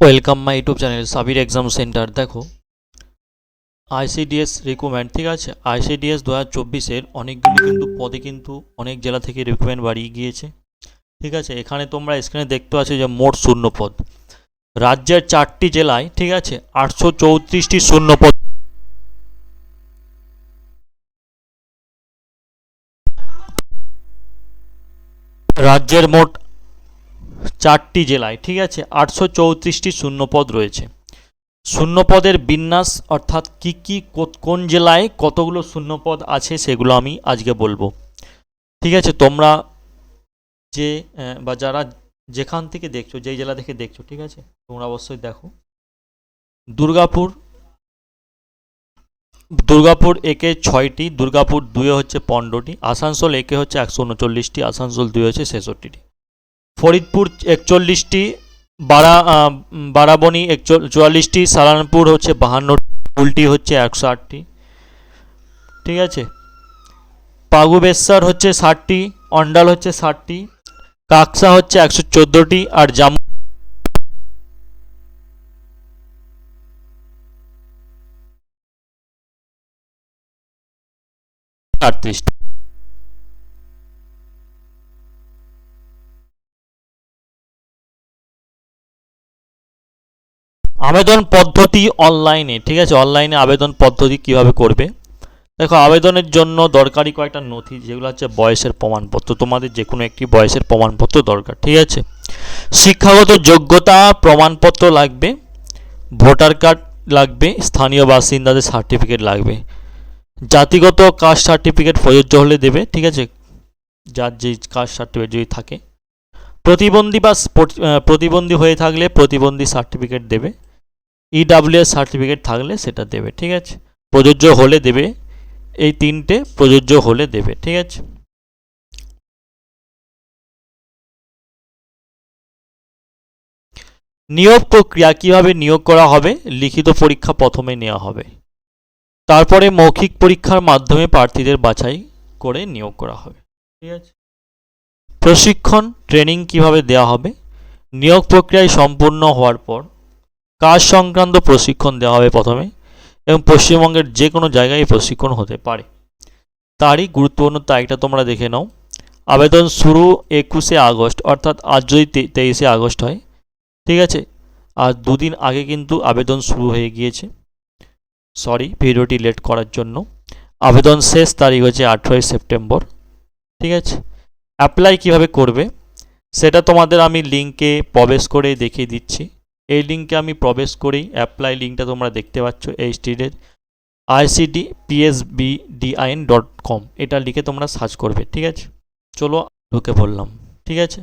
Welcome my YouTube channel Sabir exam centre দেখো ICDS recruitment ঠিক আছে? আইসিডিএস দু হাজার চব্বিশের অনেকগুলি কিন্তু পদে কিন্তু অনেক জেলা থেকে রিক্রুটমেন্ট বাড়িয়ে গিয়েছে। ঠিক আছে? এখানে তোমরা স্ক্রিনে দেখতে পাচ্ছ যে মোট শূন্য পদ। রাজ্যের চারটি জেলায়, ঠিক আছে? আটশো চৌত্রিশটি শূন্য পদ। রাজ্যের মোট চারটি জেলায়, ঠিক আছে? আটশো চৌত্রিশটি শূন্যপদ রয়েছে। শূন্যপদের বিন্যাস, অর্থাৎ কি কি কোন জেলায় কতগুলো শূন্যপদ আছে সেগুলো আমি আজকে বলব। ঠিক আছে? তোমরা যে বা যারা যেখান থেকে দেখছ, যেই জেলা থেকে দেখছ, ঠিক আছে? তোমরা অবশ্যই দেখো। দুর্গাপুর দুর্গাপুর একে ছয়টি, দুর্গাপুর দুয়ে হচ্ছে পনেরোটি, আসানসোল একে হচ্ছে একশো উনচল্লিশটি, আসানসোল দুই হচ্ছে ছেষট্টিটি। ফরিদপুর একচল্লিশটি বারা আহ, বারাবণী একচল চুয়াল্লিশটি সালানপুর হচ্ছে বাহান্ন উল্টি হচ্ছে একশো আটটি। ঠিক আছে? পাগুবেশ্বর হচ্ছে ষাটটি অন্ডাল হচ্ছে ষাটটি কাকসা হচ্ছে একশো চোদ্দোটি আর জামু আটত্রিশটি। আবেদন পদ্ধতি অনলাইনে ঠিক আছে? অনলাইনে আবেদন পদ্ধতি কীভাবে করবে? দেখো, আবেদনের জন্য দরকারি কয়েকটা নথি যেগুলো হচ্ছে বয়সের প্রমাণপত্র, তোমাদের যে কোনো একটি বয়সের প্রমাণপত্র দরকার, ঠিক আছে? শিক্ষাগত যোগ্যতা প্রমাণপত্র লাগবে, ভোটার কার্ড লাগবে, স্থানীয় বাসিন্দাদের সার্টিফিকেট লাগবে। জাতিগত কাস্ট সার্টিফিকেট প্রযোজ্য হলে দেবে, ঠিক আছে? যার যে কাস্ট সার্টিফিকেট যদি থাকে। প্রতিবন্ধী বা প্রতিবন্ধী হয়ে থাকলে প্রতিবন্ধী সার্টিফিকেট দেবে। ইডাব্লিউএস সার্টিফিকেট থাকলে সেটা দেবে, ঠিক আছে? প্রযোজ্য হলে দেবে, এই তিনটে প্রযোজ্য হলে দেবে, ঠিক আছে? নিয়োগ প্রক্রিয়া কীভাবে নিয়োগ করা হবে? লিখিত পরীক্ষা প্রথমে নেওয়া হবে। তারপরে মৌখিক পরীক্ষার মাধ্যমে প্রার্থীদের বাছাই করে নিয়োগ করা হবে, ঠিক আছে? প্রশিক্ষণ, ট্রেনিং কীভাবে দেওয়া হবে? নিয়োগ প্রক্রিয়ায় সম্পূর্ণ হওয়ার পর কাজ সংক্রান্ত প্রশিক্ষণ দেওয়া হবে প্রথমে এবং পশ্চিমবঙ্গের যে কোনো জায়গায় প্রশিক্ষণ হতে পারে। তারই গুরুত্বপূর্ণ তারিখটা তোমরা দেখে নাও। আবেদন শুরু একুশে আগস্ট, অর্থাৎ আজ যদি তেইশে আগস্ট হয়, ঠিক আছে? আর দুদিন আগে কিন্তু আবেদন শুরু হয়ে গিয়েছে। সরি ভিডিওটি লেট করার জন্য। আবেদন শেষ তারিখ হচ্ছে আঠেরোই সেপ্টেম্বর, ঠিক আছে? অ্যাপ্লাই কীভাবে করবে, সেটা তোমাদের আমি লিঙ্কে প্রবেশ করে দেখিয়ে দিচ্ছি। এই লিঙ্কে আমি প্রবেশ করেই অ্যাপ্লাই লিঙ্কটা তোমরা দেখতে পাচ্ছ এই স্টিডের আইসিডি পিএসবিডিআইএন ডট কম এটা লিখে তোমরা সার্চ করবে, ঠিক আছে? চলো ঢুকে পড়লাম, ঠিক আছে?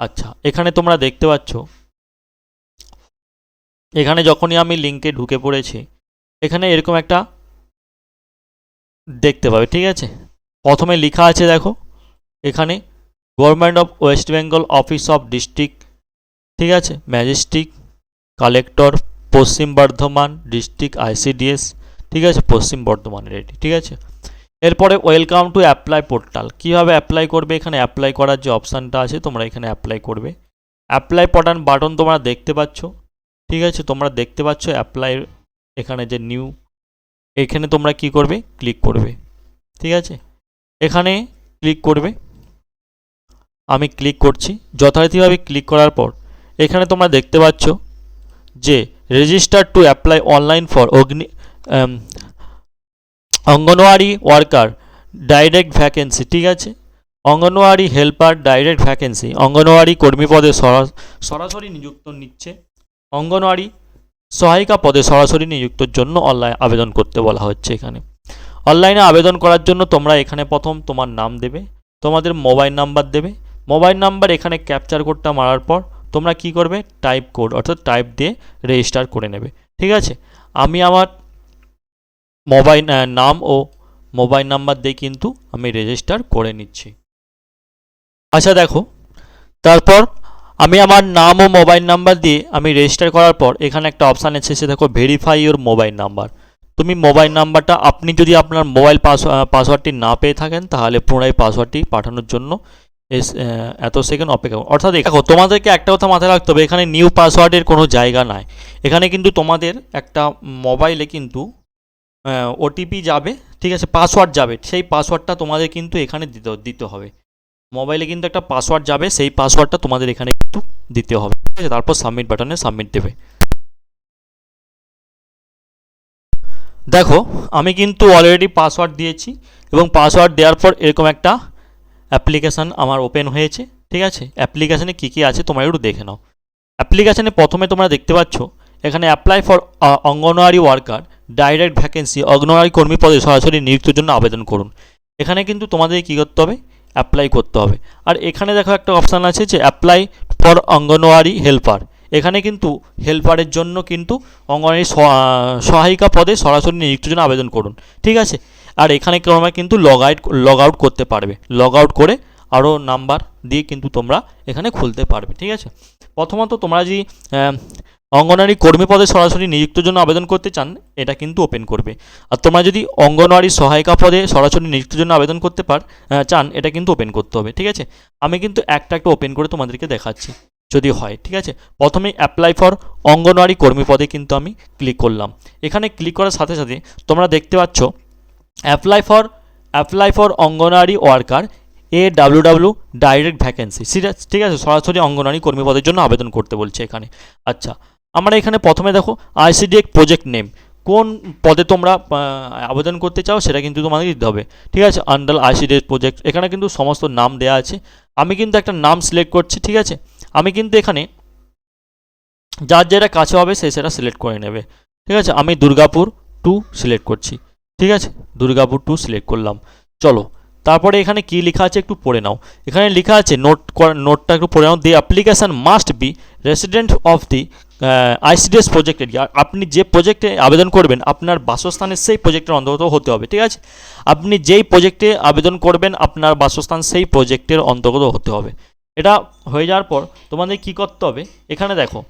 আচ্ছা এখানে তোমরা দেখতে পাচ্ছ, এখানে যখনই আমি লিঙ্কে ঢুকে পড়েছি, এখানে এরকম একটা দেখতে পাবে, ঠিক আছে? প্রথমে লেখা আছে দেখো, এখানে government of West Bengal office of district ঠিক আছে? ম্যাজিস্ট্রিক কালেক্টর, পশ্চিম বর্ধমান, ডিস্ট্রিক্ট আইসিডিএস, ঠিক আছে? পশ্চিম বর্ধমানের এটি, ঠিক আছে? এরপরে ওয়েলকাম টু অ্যাপ্লাই পোর্টাল। কীভাবে অ্যাপ্লাই করবে? এখানে অ্যাপ্লাই করার যে অপশানটা আছে, তোমরা এখানে অ্যাপ্লাই করবে। অ্যাপ্লাই পটান বাটন তোমরা দেখতে পাচ্ছ, ঠিক আছে? তোমরা দেখতে পাচ্ছ অ্যাপ্লাই এখানে যে নিউ, এখানে তোমরা কি করবে? ক্লিক করবে, ঠিক আছে? এখানে ক্লিক করবে। আমি ক্লিক করছি। যথারীতিভাবে ক্লিক করার পর, এখানে তোমরা দেখতে পাচ্ছ যে register to apply online for Agni anganwadi worker direct vacancy ঠিক আছে? Anganwadi helper direct vacancy Anganwadi কর্মী পদে সরা- সরাসরি নিযুক্ত নিচ্ছে। অঙ্গনওয়াড়ি সহায়িকা পদে সরাসরি নিযুক্তর জন্য অনলাইন আবেদন করতে বলা হচ্ছে এখানে। অনলাইনে আবেদন করার জন্য তোমরা এখানে প্রথম তোমার নাম দেবে, তোমাদের মোবাইল নাম্বার দেবে। মোবাইল নাম্বার এখানে ক্যাপচার কোডটা মারার পর তোমরা কি করবে? টাইপ কোড অর্থাৎ টাইপ দিয়ে রেজিস্টার করে নেবে। ঠিক আছে? আমি আমার মোবাইল নাম ও মোবাইল নাম্বার দিয়ে কিন্তু আমি রেজিস্টার করে নিচ্ছি। আচ্ছা দেখো। তারপর আমি আমার নাম ও মোবাইল নাম্বার দিয়ে আমি রেজিস্টার করার পর এখানে একটা অপশান এসেছে দেখো ভেরিফাই ইওর মোবাইল নাম্বার তুমি মোবাইল নাম্বারটা আপনি যদি আপনার মোবাইল পাস পাসওয়ার্ডটি না পেয়ে থাকেন, তাহলে পুনরায় পাসওয়ার্ডটি পাঠানোর জন্য এত সেকেন্ড অপেক্ষা। অর্থাৎ দেখো, তোমাদেরকে একটা কথা মাথায় রাখতে হবে, এখানে নিউ পাসওয়ার্ডের কোনো জায়গা নাই। এখানে কিন্তু তোমাদের একটা মোবাইলে কিন্তু ওটিপি যাবে, ঠিক আছে পাসওয়ার্ড যাবে, সেই পাসওয়ার্ডটা তোমাদের কিন্তু এখানে দিতে দিতে হবে। মোবাইলে কিন্তু একটা পাসওয়ার্ড যাবে, সেই পাসওয়ার্ডটা তোমাদের এখানে কিন্তু দিতে হবে, ঠিক আছে? তারপর সাবমিট বাটনে সাবমিট দেবে। দেখো, আমি কিন্তু অলরেডি পাসওয়ার্ড দিয়েছি, এবং পাসওয়ার্ড দেওয়ার পর এরকম একটা অ্যাপ্লিকেশান আমার ওপেন হয়েছে, ঠিক আছে? অ্যাপ্লিকেশানে কী কী আছে তোমরা একটু দেখে নাও। অ্যাপ্লিকেশানে প্রথমে তোমরা দেখতে পাচ্ছ, এখানে apply for Anganwadi worker direct vacancy Anganwadi কর্মী পদে সরাসরি নিযুক্তির জন্য আবেদন করুন। এখানে কিন্তু তোমাদের কী করতে হবে? অ্যাপ্লাই করতে হবে। আর এখানে দেখো একটা অপশান আছে যে অ্যাপ্লাই ফর অঙ্গনওয়াড়ি হেল্পার এখানে কিন্তু হেল্পারের জন্য কিন্তু অঙ্গনওয়াড়ি সহায়িকা পদে সরাসরি নিযুক্তির জন্য আবেদন করুন, ঠিক আছে? আর এখানে তোমরা কিন্তু লগ আউট লগ আউট করতে পারবে। লগ আউট করে আরও নাম্বার দিয়ে কিন্তু তোমরা এখানে খুলতে পারবে, ঠিক আছে? প্রথমত তোমরা যদি অঙ্গনওয়াড়ি কর্মী পদে সরাসরি নিযুক্তির জন্য আবেদন করতে চান, এটা কিন্তু ওপেন করবে। আর তোমরা যদি অঙ্গনওয়াড়ি সহায়িকা পদে সরাসরি নিযুক্তির জন্য আবেদন করতে পার চান, এটা কিন্তু ওপেন করতে হবে, ঠিক আছে? আমি কিন্তু একটা একটা ওপেন করে তোমাদেরকে দেখাচ্ছি, যদি হয়, ঠিক আছে? প্রথমে অ্যাপ্লাই ফর অঙ্গনওয়াড়ি কর্মী পদে কিন্তু আমি ক্লিক করলাম। এখানে ক্লিক করার সাথে সাথে তোমরা দেখতে পাচ্ছ apply for apply for Anganwadi worker A W W direct vacancy ঠিক আছে সরাসরি অঙ্গনওয়াড়ি কর্মী পদের জন্য আবেদন করতে বলছে এখানে। আচ্ছা আমরা এখানে প্রথমে দেখো আইসিডিএক প্রজেক্ট নেম কোন পদে তোমরা আবেদন করতে চাও সেটা কিন্তু তোমাদের দিতে হবে। ঠিক আছে আন্ডার আইসিডিএস প্রজেক্ট এখানে কিন্তু সমস্ত নাম দেওয়া আছে। আমি কিন্তু একটা নাম সিলেক্ট করছি, ঠিক আছে? আমি কিন্তু এখানে যার যেটা কাছে হবে সে সেটা সিলেক্ট করে নেবে। ঠিক আছে, আমি দুর্গাপুর টু সিলেক্ট করছি। ঠিক আছে? দুর্গাপুর টু সিলেক্ট করলাম। চলো, তারপরে এখানে কি লেখা আছে একটু পড়ে নাও। এখানে লেখা আছে নোট নোটটা একটু পড়ে নাও। The application must be resident of the ICDS project area আপনি যে প্রজেক্টে আবেদন করবেন, আপনার বাসস্থানের সেই প্রজেক্টের অন্তর্গত হতে হবে, ঠিক আছে? আপনি যেই প্রজেক্টে আবেদন করবেন, আপনার বাসস্থান সেই প্রজেক্টের অন্তর্গত হতে হবে। এটা হয়ে যাওয়ার পর তোমাদের কি করতে হবে? এখানে দেখো।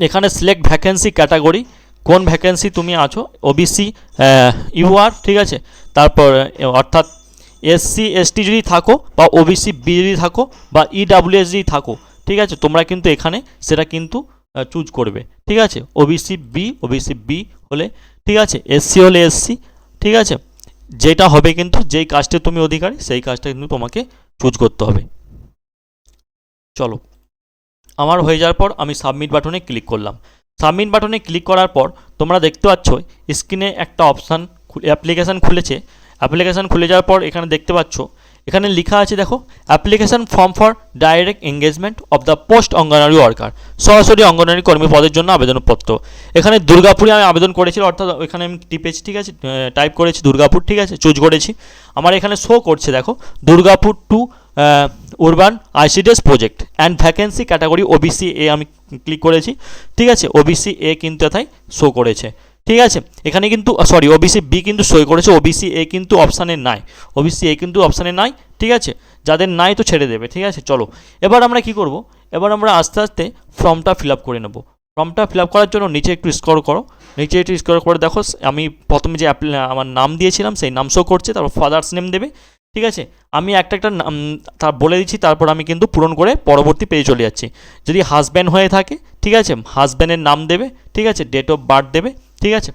এখানে সিলেক্ট ভ্যাকেন্সি ক্যাটাগরি কোন ভ্যাকেন্সি তুমি আছো? ওবিসি ইউআর ঠিক আছে? তারপর অর্থাৎ এসসি এসটি যদি থাকো বা ওবিসি বি যদি থাকো বা ইডাব্লিউএস যদি থাকো, ঠিক আছে? তোমরা কিন্তু এখানে সেটা কিন্তু চুজ করবে, ঠিক আছে? ওবিসি বি ওবিসি বি হলে, ঠিক আছে? এসসি হলে এসসি ঠিক আছে? যেটা হবে কিন্তু যেই কাজটা তুমি অধিকারী, সেই কাজটা কিন্তু তোমাকে চুজ করতে হবে। চলো, আমার হয়ে যাওয়ার পর আমি সাবমিট বাটনে ক্লিক করলাম। সাবমিট বাটনে ক্লিক করার পর তোমরা দেখতে পাচ্ছ, স্ক্রিনে একটা অপশান অ্যাপ্লিকেশান খুলেছে। অ্যাপ্লিকেশান খুলে যাওয়ার পর এখানে দেখতে পাচ্ছ, এখানে লেখা আছে, দেখো, application form for direct engagement of the post Anganwadi worker. সরাসরি অঙ্গনওয়াড়ি কর্মী পদের জন্য আবেদনপত্র। এখানে দুর্গাপুরে আমি আবেদন করেছি অর্থাৎ এখানে আমি টিপেছি, ঠিক আছে টাইপ করেছি, দুর্গাপুর, ঠিক আছে, চুজ করেছি। আমার এখানে শো করছে, দেখো, Durgapur two urban ICDS project and vacancy category OBC A আমি ক্লিক করেছি। ঠিক আছে? ওবিসি এ কিন্তু এথায় শো করেছে। ঠিক আছে? এখানে কিন্তু সরি ওবিসি বি কিন্তু সই করেছে। ওবিসি এ কিন্তু অপশানে নাই। ওবিসি এ কিন্তু অপশানে নাই। ঠিক আছে? যাদের নাই তো ছেড়ে দেবে। ঠিক আছে? চলো। এবার আমরা কি করব? এবার আমরা আস্তে আস্তে ফর্মটা ফিল করে নেব। ফর্মটা ফিল করার জন্য নিচে একটু স্ক্রল করো। নিচে একটু স্ক্রল করে দেখো, আমি প্রথমে যে আমার নাম দিয়েছিলাম, সেই নাম শো করছে। তারপর ফাদার্স নেম দেবে। ঠিক আছে? আমি একটা একটা তার বলে দিচ্ছি, তারপর আমি কিন্তু পূরণ করে পরবর্তী পেজে চলে যাচ্ছি। যদি হাজব্যান্ড হয়ে থাকে, ঠিক আছে? হাজব্যান্ডের নাম দেবে, ঠিক আছে? ডেট অফ বার্থ দেবে, ঠিক আছে?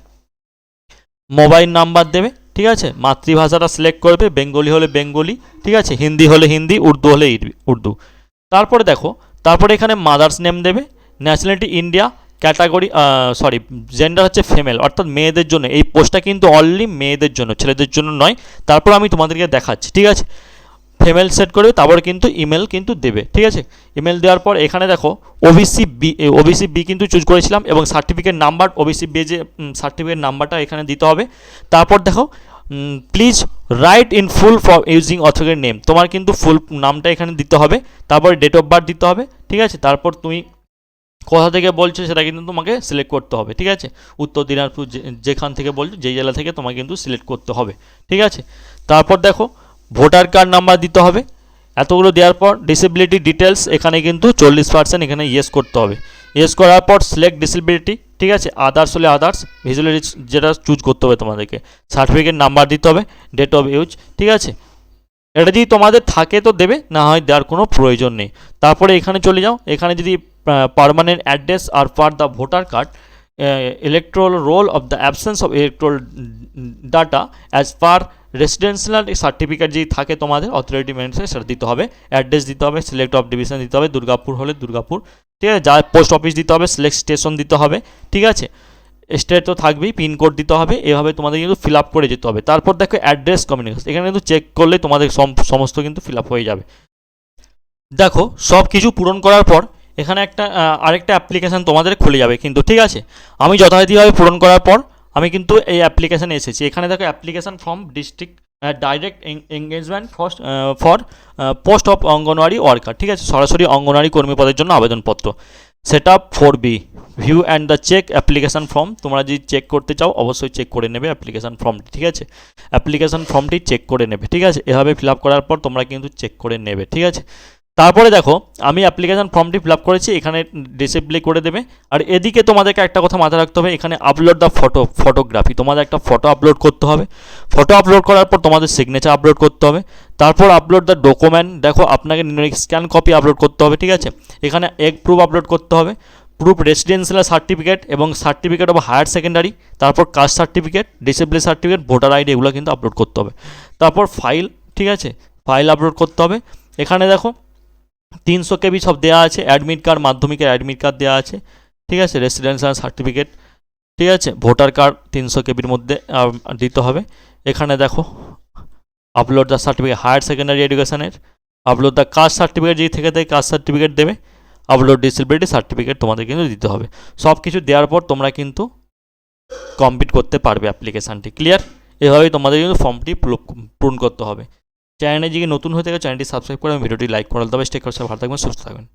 মোবাইল নাম্বার দেবে, ঠিক আছে? মাতৃভাষাটা সিলেক্ট করবে, বেঙ্গলি হলে বেঙ্গলি, ঠিক আছে? হিন্দি হলে হিন্দি, উর্দু হলে উর্দু। তারপরে দেখো, তারপরে এখানে মাদার্স নেম দেবে nationality India category sorry gender হচ্ছে ফিমেল অর্থাৎ মেয়েদের জন্য। এই পোস্টটা কিন্তু অনলি মেয়েদের জন্য, ছেলেদের জন্য নয়। তারপর আমি তোমাদেরকে দেখাচ্ছি, ঠিক আছে? ফিমেল সেট করবে তারপর কিন্তু ইমেল কিন্তু দেবে, ঠিক আছে? ইমেল দেওয়ার পর এখানে দেখো ওবিসি বি ওবিসি বি কিন্তু চুজ করেছিলাম এবং সার্টিফিকেট নাম্বার ওবিসি বি যে সার্টিফিকেট নাম্বারটা এখানে দিতে হবে। তারপর দেখো please write in full for using অথরিটির নেম তোমার কিন্তু ফুল নামটা এখানে দিতে হবে, তারপর ডেট অফ বার্থ দিতে হবে, ঠিক আছে? তারপর তুমি কোথা থেকে বলছো সেটা কিন্তু তোমাকে সিলেক্ট করতে হবে, ঠিক আছে? উত্তর দিনাজপুর যেখান থেকে বলছো যেই জেলা থেকে তোমাকে কিন্তু সিলেক্ট করতে হবে, ঠিক আছে? তারপর দেখো ভোটার কার্ড নাম্বার দিতে হবে। এতগুলো দেওয়ার পর ডিসেবিলিটি ডিটেলস এখানে কিন্তু চল্লিশ পার্সেন্ট এখানে ইয়েস করতে হবে। ইয়েস করার পর সিলেক্ট ডিসেবিলিটি ঠিক আছে? আদার্স হলে আদার্স ভিজুয়ালি যেটা চুজ করতে হবে তোমাদেরকে। সার্টিফিকেট নাম্বার দিতে হবে ডেট অফ ইউজ ঠিক আছে? এটা যদি তোমাদের থাকে তো দেবে, না হয় দেওয়ার কোনো প্রয়োজন নেই। তারপরে এখানে চলে যাও, এখানে যদি permanent address R per the voter card electoral roll of the absence of electoral data as per residential certificate যদি থাকে তোমাদের অথরিটি মেনসে সেটা দিতে হবে। অ্যাড্রেস দিতে হবে সিলেক্ট অফ ডিভিশন দিতে হবে, দুর্গাপুর হলে দুর্গাপুর। ঠিক আছে? যা পোস্ট অফিস দিতে হবে সিলেক্ট স্টেশন দিতে হবে, ঠিক আছে? স্টেট তো থাকবেই পিনকোড দিতে হবে, এভাবে তোমাদের কিন্তু ফিল আপ করে যেতে হবে। তারপর দেখো অ্যাড্রেস কমিউনিকেশন এখানে কিন্তু চেক করলে তোমাদের সম- সমস্ত কিন্তু ফিল আপ হয়ে যাবে। দেখো সব কিছু পূরণ করার পর এখানে একটা আরেকটা অ্যাপ্লিকেশান তোমাদের খুলে যাবে, কিন্তু ঠিক আছে? আমি যথারীতিভাবে পূরণ করার পর আমি কিন্তু এই অ্যাপ্লিকেশানে এসেছি। এখানে দেখো application form district direct engagement first for post of Anganwadi worker ঠিক আছে? সরাসরি অঙ্গনওয়াড়ি কর্মী পদের জন্য আবেদনপত্র। Set up for preview and the check application form তোমরা যদি চেক করতে চাও, অবশ্যই চেক করে নেবে অ্যাপ্লিকেশান ফর্মটি ঠিক আছে? অ্যাপ্লিকেশান ফর্মটি চেক করে নেবে, ঠিক আছে? এভাবে ফিল আপ করার পর তোমরা কিন্তু চেক করে নেবে, ঠিক আছে? তারপরে দেখো, আমি অ্যাপ্লিকেশান ফর্মটি ফিল আপ করেছি, এখানে ডিসিপ্লি করে দেবে। আর এদিকে তোমাদেরকে একটা কথা মাথায় রাখতে হবে, এখানে আপলোড দ্য ফটো ফটোগ্রাফি তোমাদের একটা ফটো আপলোড করতে হবে। ফটো আপলোড করার পর তোমাদের সিগনেচার আপলোড করতে হবে। তারপর আপলোড দ্য ডকুমেন্ট দেখো আপনাকে স্ক্যান কপি আপলোড করতে হবে, ঠিক আছে? এখানে এগ প্রুফ আপলোড করতে হবে। প্রুফ রেসিডেন্সিয়াল সার্টিফিকেট এবং সার্টিফিকেট অফ হায়ার সেকেন্ডারি তারপর caste certificate disability certificate voter ID এগুলো কিন্তু আপলোড করতে হবে। তারপর ফাইল ঠিক আছে? ফাইল আপলোড করতে হবে। এখানে দেখো তিনশো কেবি সব দেওয়া আছে অ্যাডমিট কার্ড মাধ্যমিকের অ্যাডমিট কার্ড দেওয়া আছে, ঠিক আছে? রেসিডেন্সিয়াল সার্টিফিকেট ঠিক আছে? ভোটার কার্ড তিনশো কেবির মধ্যে দিতে হবে। এখানে দেখো upload the certificate higher secondary এডুকেশনের আপলোড দ্য কাস্ট সার্টিফিকেট যদি থেকে থাকে কাস্ট সার্টিফিকেট দেবে আপলোড ডিসেবিলিটি সার্টিফিকেট তোমাদের কিন্তু দিতে হবে। সব কিছু দেওয়ার পর তোমরা কিন্তু কমপ্লিট করতে পারবে অ্যাপ্লিকেশানটি ক্লিয়ার এভাবেই তোমাদের কিন্তু ফর্মটি পূরণ করতে হবে। চ্যানেলে যদি নতুন হয়ে থাকে চ্যানেলটি সাবস্ক্রাইব করে ভিডিওটি লাইক করে দিতে হবে স্টেক করে ভালো থাকবেন, সুস্থ থাকবেন।